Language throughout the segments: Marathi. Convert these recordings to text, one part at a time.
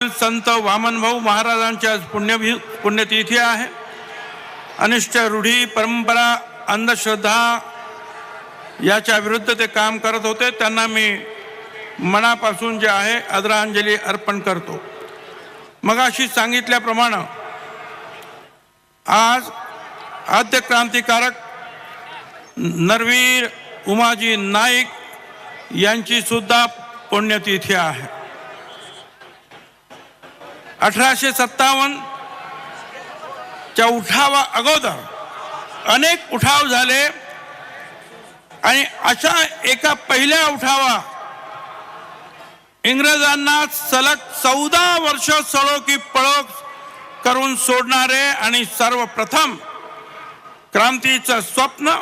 संत वामनभाऊ महाराजांची आज पुण्य पुण्यतिथी आहे. अनिष्ट रूढी परंपरा अंधश्रद्धा याच्या विरुद्ध ते काम करत होते. त्यांना मी मनापासून जे आहे आदरांजली अर्पण करतो. मगाशी सांगितल्याप्रमाणे आज आद्य क्रांतिकारक नरवीर उमाजी नाईक यांची सुद्धा पुण्यतिथी आहे. अठराशे सत्तावन्नच्या उठावा अगोदर अनेक उठाव झाले आणि अशा एका पहिल्या उठावा इंग्रजांना सलग चौदा वर्ष सळो की पळो करून सोडणारे आणि सर्वप्रथम क्रांतीचं स्वप्न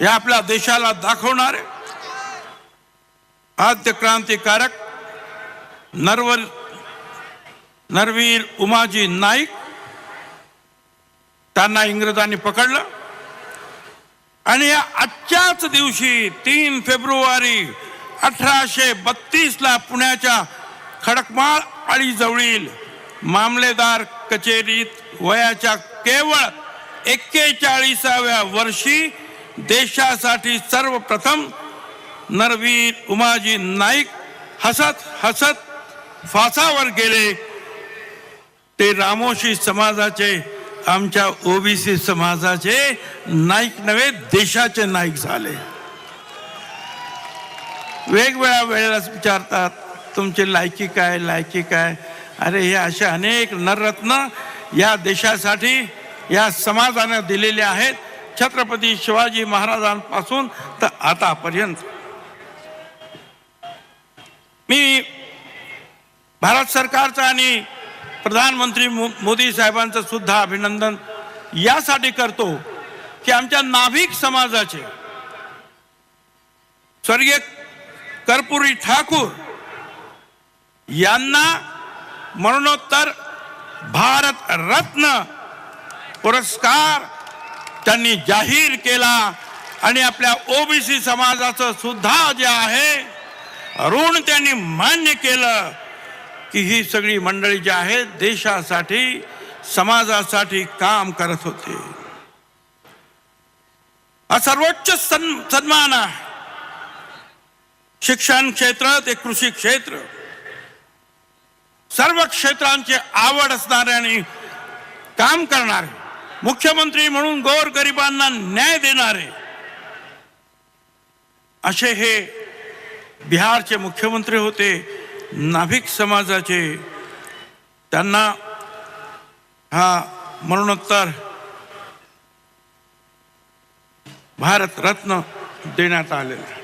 हे आपल्या देशाला दाखवणारे आद्य क्रांतिकारक नरवर नरवीर उमाजी नाईक त्यांना इंग्रजांनी पकडलं. आणि या आजच्याच दिवशी तीन फेब्रुवारी अठराशे बत्तीसला पुण्याच्या खडकमाळ आळीजवळील मामलेदार कचेरीत वयाच्या केवळ एक्केचाळीसाव्या वर्षी देशासाठी सर्वप्रथम नरवीर उमाजी नाईक हसत हसत फासावर गेले. ते रामोशी समाजाचे आमच्या ओबीसी समाजाचे नाईक नव्हे देशाचे नाईक झाले. वेगवेगळ्या वेळेला विचारतात तुमची लायकी काय लायकी काय? अरे हे असे अनेक नररत्न या देशासाठी या समाजाने दिलेले आहेत. छत्रपती शिवाजी महाराजांपासून तर आतापर्यंत. मी भारत सरकारचं आणि प्रधानमंत्री मो- मोदी साहेबांचं सुद्धा अभिनंदन यासाठी करतो की आमच्या नाभिक समाजाचे स्वर्गीय कर्पुरी ठाकूर यांना मरणोत्तर भारत रत्न पुरस्कार त्यांनी जाहीर केला आणि आपल्या ओबीसी समाजाचं सुद्धा जे आहे ऋण त्यांनी मान्य केलं. की ही सगळी मंडळी जी आहेत देशासाठी समाजासाठी काम करत होते. हा सर्वोच्च सन सन्मान आहे. शिक्षण क्षेत्र ते कृषी क्षेत्र. सर्व क्षेत्रांची आवड असणारे आणि काम करणारे मुख्यमंत्री म्हणून गोर गरिबांना न्याय देणारे असे हे बिहारचे मुख्यमंत्री होते. नाभिक समाजाचे त्यांना हा मरणोत्तर भारतरत्न देण्यात आलेला आहे.